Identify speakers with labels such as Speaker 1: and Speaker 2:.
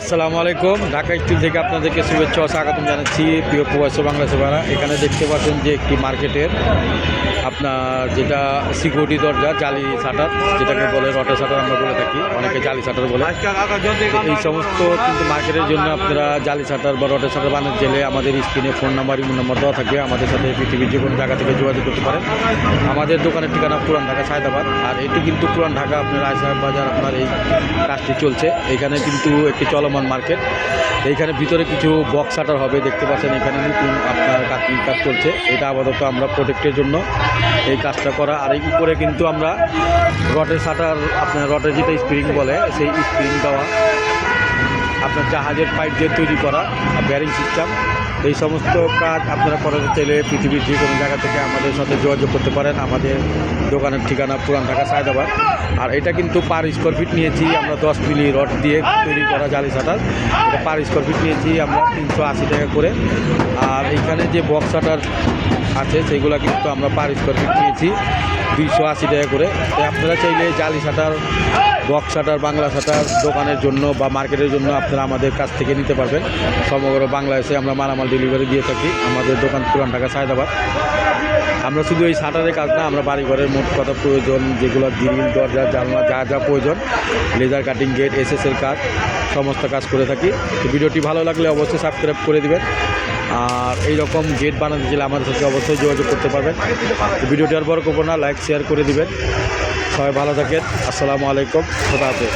Speaker 1: আসসালামু আলাইকুম। ঢাকা স্টিল থেকে আপনাদেরকে শুভেচ্ছা ও স্বাগতম জানাচ্ছি প্রিয় প্রবাসী বাংলা সেবারা এখানে দেখতে পাচ্ছেন যে একটি মার্কেটের আপনার যেটা সিকিউরিটি দরজা, জালি শাটার, যেটাকে বলে রটে শাটার আমরা বলে থাকি। অনেকে জালি শাটার বলে। এই সমস্ত কিন্তু মার্কেটের জন্য আপনারা জালি শাটার বা রটে শাটার বানাতে গেলে আমাদের স্ক্রিনে ফোন নাম্বার ইমো নাম্বার দেওয়া থাকবে। আমাদের সাথে পৃথিবীর যে কোনো জায়গা থেকে যোগাযোগ করতে পারেন। আমাদের দোকানের ঠিকানা পুরান ঢাকা, সায়দাবাদ। আর এটি কিন্তু পুরান ঢাকা আপনার আয়সাহেব বাজার আপনার এই কাজটি চলছে। এখানে কিন্তু একটি চলমান মার্কেট। এইখানে ভিতরে কিছু বক্স শাটার হবে, দেখতে পাচ্ছেন এখানে নতুন আপনার কাটিং কাজ চলছে। এটা আপাতত আমরা প্রোটেক্টের জন্য এই কাজটা করা। আর এই উপরে কিন্তু আমরা রটের শাটার আপনার রটের যেটা স্প্রিং বলে, সেই স্প্রিং দেওয়া। আপনার জাহাজের পাইপ দিয়ে তৈরি করা ব্যারিং সিস্টেম এই সমস্ত কাজ আপনারা করাতে চাইলে পৃথিবীর যে কোনো জায়গা থেকে আমাদের সাথে যোগাযোগ করতে পারেন। আমাদের দোকানের ঠিকানা পুরান ঢাকা, সায়দাবাদ। আর এটা কিন্তু পার স্কোয়ার ফিট নিয়েছি আমরা দশ মিলি রড দিয়ে তৈরি করা জালি শাটার এটা পার স্কোয়ার ফিট নিয়েছি আমরা তিনশো আশি টাকা করে। আর এখানে যে বক্স শাটার আছে, সেগুলো কিন্তু আমরা পার স্কোয়ার ফিট নিয়েছি দুইশো আশি টাকা করে। আপনারা চাইলে জালি shutter box shutter, Bangla shutter দোকানের জন্য বা মার্কেটের জন্য আপনারা আমাদের কাছ থেকে নিতে পারবেন। সমগ্র বাংলাদেশে আমরা মালামাল ডেলিভারি দিয়ে থাকি। আমাদের দোকান পুরান ঢাকা, সায়দাবাদ। আমরা শুধু এই শাটারের কাজ না, আমরা বাড়ি ঘরের মোট কথা প্রয়োজন, যেগুলো গ্রিল, দরজা, জানলা, যা যা প্রয়োজন, লেজার কাটিং গেট এসএসের কাজ সমস্ত কাজ করে থাকি। ভিডিওটি ভালো লাগলে অবশ্যই সাবস্ক্রাইব করে দিবেন। আর এই রকম গেট বানাতে গেলে আমাদের সাথে অবশ্যই যোগাযোগ করতে পারবেন। ভিডিওটি আর বড় করব না লাইক শেয়ার করে দিবেন। সবাই ভালো থাকেন। আসসালামু আলাইকুম। খোদা হাফেজ।